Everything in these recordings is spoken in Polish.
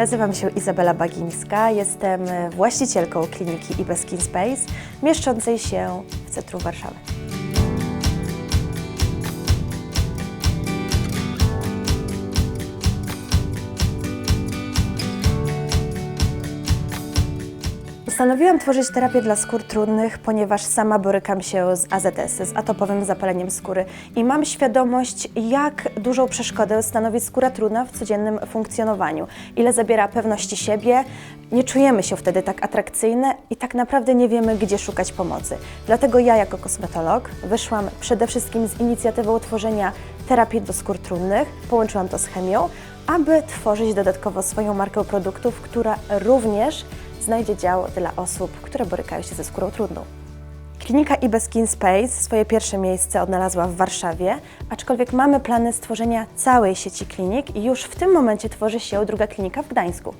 Nazywam się Izabela Bagińska, jestem właścicielką kliniki IBE Skin Space, mieszczącej się w centrum Warszawy. Postanowiłam tworzyć terapię dla skór trudnych, ponieważ sama borykam się z AZS, z atopowym zapaleniem skóry i mam świadomość, jak dużą przeszkodę stanowi skóra trudna w codziennym funkcjonowaniu, ile zabiera pewności siebie, nie czujemy się wtedy tak atrakcyjne i tak naprawdę nie wiemy, gdzie szukać pomocy. Dlatego ja jako kosmetolog wyszłam przede wszystkim z inicjatywą tworzenia terapii do skór trudnych, połączyłam to z chemią, aby tworzyć dodatkowo swoją markę produktów, która również znajdzie dział dla osób, które borykają się ze skórą trudną. Klinika IBE Skin Space swoje pierwsze miejsce odnalazła w Warszawie, aczkolwiek mamy plany stworzenia całej sieci klinik i już w tym momencie tworzy się druga klinika w Gdańsku.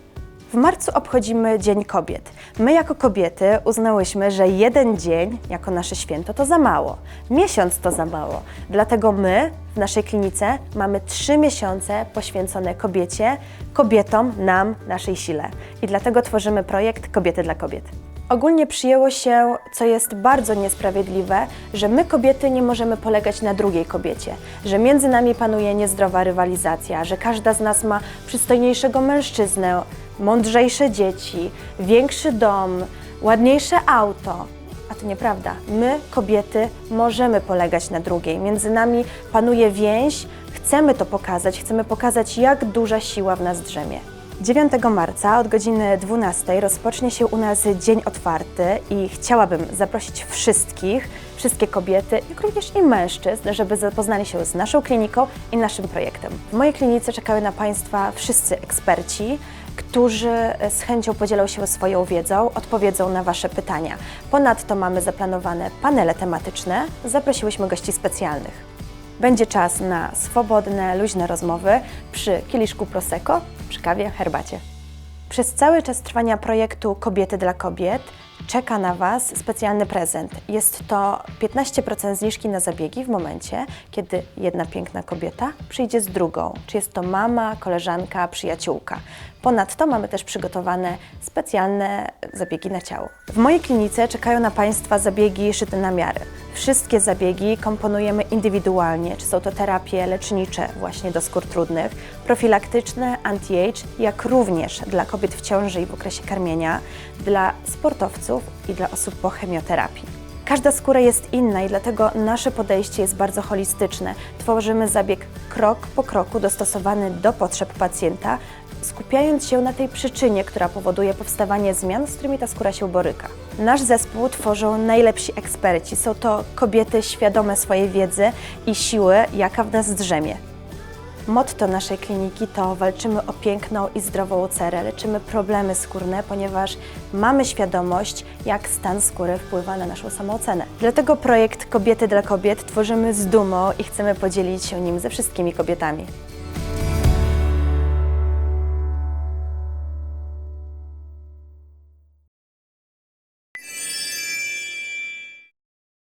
W marcu obchodzimy Dzień Kobiet. My jako kobiety uznałyśmy, że jeden dzień jako nasze święto to za mało, miesiąc to za mało. Dlatego my w naszej klinice mamy trzy miesiące poświęcone kobiecie, kobietom, nam, naszej sile. I dlatego tworzymy projekt Kobiety dla Kobiet. Ogólnie przyjęło się, co jest bardzo niesprawiedliwe, że my kobiety nie możemy polegać na drugiej kobiecie, że między nami panuje niezdrowa rywalizacja, że każda z nas ma przystojniejszego mężczyznę, mądrzejsze dzieci, większy dom, ładniejsze auto. A to nieprawda. My, kobiety, możemy polegać na drugiej. Między nami panuje więź, chcemy to pokazać, chcemy pokazać, jak duża siła w nas drzemie. 9 marca od godziny 12 rozpocznie się u nas Dzień Otwarty i chciałabym zaprosić wszystkich, wszystkie kobiety, jak również i mężczyzn, żeby zapoznali się z naszą kliniką i naszym projektem. W mojej klinice czekają na Państwa wszyscy eksperci, którzy z chęcią podzielą się swoją wiedzą, odpowiedzą na Wasze pytania. Ponadto mamy zaplanowane panele tematyczne, zaprosiłyśmy gości specjalnych. Będzie czas na swobodne, luźne rozmowy przy kieliszku prosecco, przy kawie, herbacie. Przez cały czas trwania projektu Kobiety dla Kobiet czeka na Was specjalny prezent. Jest to 15% zniżki na zabiegi w momencie, kiedy jedna piękna kobieta przyjdzie z drugą, czy jest to mama, koleżanka, przyjaciółka. Ponadto mamy też przygotowane specjalne zabiegi na ciało. W mojej klinice czekają na Państwa zabiegi szyte na miarę. Wszystkie zabiegi komponujemy indywidualnie, czy są to terapie lecznicze właśnie do skór trudnych, profilaktyczne, anti-age, jak również dla kobiet w ciąży i w okresie karmienia, dla sportowców i dla osób po chemioterapii. Każda skóra jest inna i dlatego nasze podejście jest bardzo holistyczne. Tworzymy zabieg krok po kroku dostosowany do potrzeb pacjenta, skupiając się na tej przyczynie, która powoduje powstawanie zmian, z którymi ta skóra się boryka. Nasz zespół tworzą najlepsi eksperci. Są to kobiety świadome swojej wiedzy i siły, jaka w nas drzemie. Motto naszej kliniki to walczymy o piękną i zdrową cerę, leczymy problemy skórne, ponieważ mamy świadomość, jak stan skóry wpływa na naszą samoocenę. Dlatego projekt Kobiety dla Kobiet tworzymy z dumą i chcemy podzielić się nim ze wszystkimi kobietami.